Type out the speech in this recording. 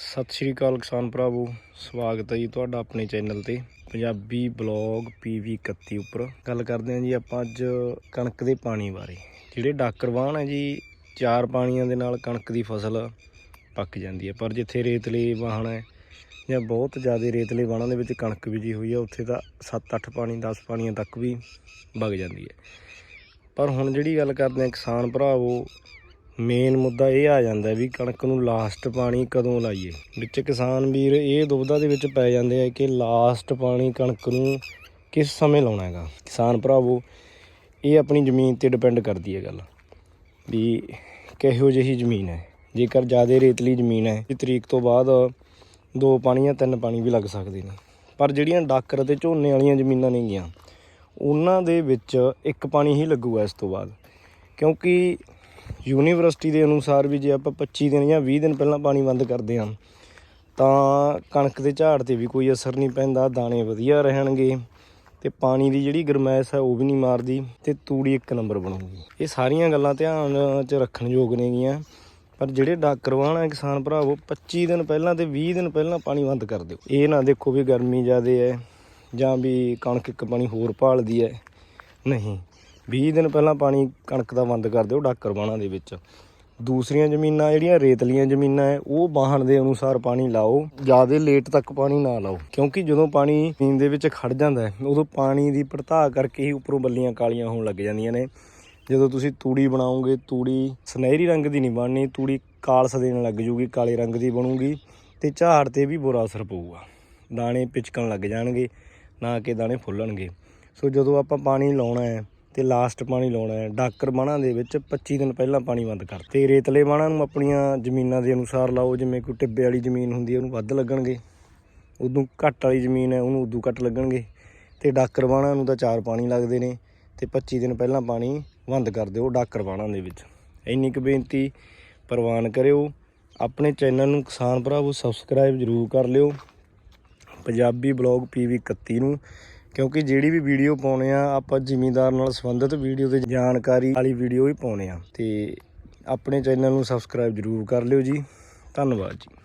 ਸਤਿ ਸ਼੍ਰੀ ਅਕਾਲ ਕਿਸਾਨ ਭਰਾਵੋ, ਸਵਾਗਤ ਹੈ ਜੀ ਤੁਹਾਡਾ ਆਪਣੇ ਚੈਨਲ ਤੇ, ਪੰਜਾਬੀ ਬਲੌਗ PV 31 ਉੱਪਰ। ਗੱਲ ਕਰਦੇ ਹਾਂ ਜੀ ਆਪਾਂ ਅੱਜ ਕਣਕ ਦੇ ਪਾਣੀ ਬਾਰੇ। ਜਿਹੜੇ ਡਾਕਰ ਵਾਹਣ ਹੈ ਜੀ, ਚਾਰ ਪਾਣੀਆਂ ਦੇ ਨਾਲ ਕਣਕ ਦੀ ਫਸਲ ਪੱਕ ਜਾਂਦੀ ਹੈ। ਪਰ ਜਿੱਥੇ ਰੇਤਲੇ ਵਾਹਣ ਹੈ, ਜਾਂ ਬਹੁਤ ਜ਼ਿਆਦਾ ਰੇਤਲੇ ਵਾਹਣਾਂ ਦੇ ਵਿੱਚ ਕਣਕ ਬੀਜੀ ਹੋਈ ਹੈ, ਉੱਥੇ ਤਾਂ 7-8 ਪਾਣੀ 10 ਪਾਣੀਆਂ ਤੱਕ ਵੀ ਵਗ ਜਾਂਦੀ ਹੈ। ਪਰ ਹੁਣ ਜਿਹੜੀ ਗੱਲ ਕਰਦੇ ਹਾਂ ਕਿਸਾਨ ਭਰਾਵੋ ਮੇਨ ਮੁੱਦਾ ਇਹ ਆ ਜਾਂਦਾ ਵੀ ਕਣਕ ਨੂੰ ਲਾਸਟ ਪਾਣੀ ਕਦੋਂ ਲਾਈਏ? ਵਿੱਚ ਕਿਸਾਨ ਵੀਰ ਇਹ ਦੁਬਧਾ ਦੇ ਵਿੱਚ ਪੈ ਜਾਂਦੇ ਆ ਕਿ ਲਾਸਟ ਪਾਣੀ ਕਣਕ ਨੂੰ ਕਿਸ ਸਮੇਂ ਲਾਉਣਾ ਹੈਗਾ? ਕਿਸਾਨ ਭਰਾਵੋ, ਇਹ ਆਪਣੀ ਜ਼ਮੀਨ ਤੇ ਡਿਪੈਂਡ ਕਰਦੀ ਹੈ ਗੱਲ ਵੀ ਕਿਹੋ ਜਿਹੀ ਜ਼ਮੀਨ ਹੈ। ਜੇਕਰ ਜ਼ਿਆਦਾ ਰੇਤਲੀ ਜ਼ਮੀਨ ਹੈ, ਇਸ ਤਰੀਕ ਤੋਂ ਬਾਅਦ ਦੋ ਪਾਣੀ ਜਾਂ ਤਿੰਨ ਪਾਣੀ ਵੀ ਲੱਗ ਸਕਦੇ ਨੇ। ਪਰ ਜਿਹੜੀਆਂ ਡਾਕਰ ਅਤੇ ਝੋਨੇ ਵਾਲੀਆਂ ਜ਼ਮੀਨਾਂ ਨੇਗੀਆਂ, ਉਹਨਾਂ ਦੇ ਵਿੱਚ ਇੱਕ ਪਾਣੀ ਹੀ ਲੱਗੂਗਾ ਇਸ ਤੋਂ ਬਾਅਦ। ਕਿਉਂਕਿ ਯੂਨੀਵਰਸਿਟੀ ਦੇ ਅਨੁਸਾਰ ਵੀ ਜੇ ਆਪਾਂ 25 ਦਿਨ ਜਾਂ 20 ਦਿਨ ਪਹਿਲਾਂ ਪਾਣੀ ਬੰਦ ਕਰਦੇ ਹਾਂ, ਤਾਂ ਕਣਕ ਦੇ ਝਾੜ ਤੇ ਵੀ ਕੋਈ ਅਸਰ ਨਹੀਂ ਪੈਂਦਾ, ਦਾਣੇ ਵਧੀਆ ਰਹਿਣਗੇ ਤੇ ਪਾਣੀ ਦੀ ਜਿਹੜੀ ਗਰਮੈਸ਼ ਹੈ ਉਹ ਵੀ ਨਹੀਂ ਮਾਰਦੀ ਤੇ ਤੂੜੀ ਇੱਕ ਨੰਬਰ ਬਣੂਗੀ। ਇਹ ਸਾਰੀਆਂ ਗੱਲਾਂ ਧਿਆਨ 'ਚ ਰੱਖਣ ਯੋਗ ਨੇਗੀਆਂ, ਪਰ ਜਿਹੜੇ ਡਾਕਰਵਾਨ ਹੈ ਕਿਸਾਨ ਭਰਾਵੋ 25 ਦਿਨ ਪਹਿਲਾਂ ਤੇ 20 ਦਿਨ ਪਹਿਲਾਂ ਪਾਣੀ ਬੰਦ ਕਰ ਦਿਓ। ਇਹ ਨਾ ਦੇਖੋ ਵੀ ਗਰਮੀ ਜ਼ਿਆਦੇ ਹੈ ਜਾਂ ਵੀ ਕਣਕ ਇੱਕ ਪਾਣੀ ਹੋਰ ਭਾਲਦੀ ਹੈ। ਨਹੀਂ 20 ਦਿਨ ਪਹਿਲਾਂ ਪਾਣੀ ਕਣਕ ਦਾ ਬੰਦ ਕਰ ਦਿਓ ਡਾਕਰ ਬਾਣਾ ਦੇ ਵਿੱਚ। ਦੂਸਰੀਆਂ ਜ਼ਮੀਨਾਂ ਜਿਹੜੀਆਂ ਰੇਤਲੀਆਂ ਜ਼ਮੀਨਾਂ ਹੈ ਉਹ ਬਾਹਣ ਦੇ ਅਨੁਸਾਰ ਪਾਣੀ ਲਾਓ। ਜ਼ਿਆਦਾ ਲੇਟ ਤੱਕ ਪਾਣੀ ਨਾ ਲਾਓ, ਕਿਉਂਕਿ ਜਦੋਂ ਪਾਣੀ ਜ਼ਮੀਨ ਦੇ ਵਿੱਚ ਖੜ ਜਾਂਦਾ ਹੈ ਉਦੋਂ ਪਾਣੀ ਦੀ ਪੜਤਾਅ ਕਰਕੇ ਹੀ ਉੱਪਰੋਂ ਬੱਲੀਆਂ ਕਾਲੀਆਂ ਹੋਣ ਲੱਗ ਜਾਂਦੀਆਂ ਨੇ। ਜਦੋਂ ਤੁਸੀਂ ਤੂੜੀ ਬਣਾਓਗੇ, ਤੂੜੀ ਸੁਨਹਿਰੀ ਰੰਗ ਦੀ ਨਹੀਂ ਬਣਨੀ, ਤੂੜੀ ਕਾਲਸ ਦੇਣ ਲੱਗ ਜੂਗੀ, ਕਾਲੇ ਰੰਗ ਦੀ ਬਣੂਗੀ ਤੇ ਝਾੜ ਤੇ ਵੀ ਬੁਰਾ ਅਸਰ ਪਊਗਾ। ਦਾਣੇ ਪਿਚਕਣ ਲੱਗ ਜਾਣਗੇ, ਨਾ ਕਿ ਦਾਣੇ ਫੁੱਲਣਗੇ। ਸੋ ਜਦੋਂ ਆਪਾਂ ਪਾਣੀ ਲਾਉਣਾ ਹੈ ਤੇ ਲਾਸਟ ਪਾਣੀ ਲਾਉਣਾ ਹੈ। ਡਾਕਰ ਬਾਣਾ ਦੇ ਵਿੱਚ 25 ਦਿਨ ਪਹਿਲਾਂ ਪਾਣੀ ਬੰਦ ਕਰ ਤੇ ਰੇਤਲੇ ਬਾਣਾ ਨੂੰ ਆਪਣੀਆਂ ਜ਼ਮੀਨਾਂ ਦੇ ਅਨੁਸਾਰ ਲਾਓ, ਜਿਵੇਂ ਕੋਈ ਟਿੱਬੇ ਵਾਲੀ ਜ਼ਮੀਨ ਹੁੰਦੀ ਹੈ, ਉਹਨੂੰ ਵੱਧ ਲੱਗਣਗੇ। ਉਦੋਂ ਘੱਟ ਵਾਲੀ ਜ਼ਮੀਨ ਹੈ, ਉਹਨੂੰ ਉਦੋਂ ਘੱਟ ਲੱਗਣਗੇ। ਤੇ ਡਾਕਰ ਬਾਣਾ ਨੂੰ ਤਾਂ ਚਾਰ ਪਾਣੀ ਲੱਗਦੇ ਨੇ, ਤੇ 25 ਦਿਨ ਪਹਿਲਾਂ ਪਾਣੀ ਬੰਦ ਕਰ ਦਿਓ ਡਾਕਰ ਬਾਣਾ ਦੇ ਵਿੱਚ। ਇੰਨੀ ਕੁ ਬੇਨਤੀ ਪ੍ਰਵਾਨ ਕਰਿਓ। ਆਪਣੇ ਚੈਨਲ ਨੂੰ ਕਿਸਾਨ ਭਰਾਵੋ ਸਬਸਕ੍ਰਾਈਬ ਜ਼ਰੂਰ ਕਰ ਲਿਓ। ਪੰਜਾਬੀ ਬਲੌਗ PV 31 ਨੂੰ ਕਿਉਂਕਿ ਜਿਹੜੀ ਵੀ ਵੀਡੀਓ ਪਾਉਣੇ ਆ, ਆਪਾਂ ਜ਼ਿਮੀਂਦਾਰ ਨਾਲ ਸੰਬੰਧਿਤ ਵੀਡੀਓ ਤੇ ਜਾਣਕਾਰੀ ਵਾਲੀ ਵੀਡੀਓ ਹੀ ਪਾਉਣੇ ਆ। ਤੇ ਆਪਣੇ ਚੈਨਲ ਨੂੰ ਸਬਸਕ੍ਰਾਈਬ ਜ਼ਰੂਰ ਕਰ ਲਿਓ ਜੀ। ਧੰਨਵਾਦ ਜੀ।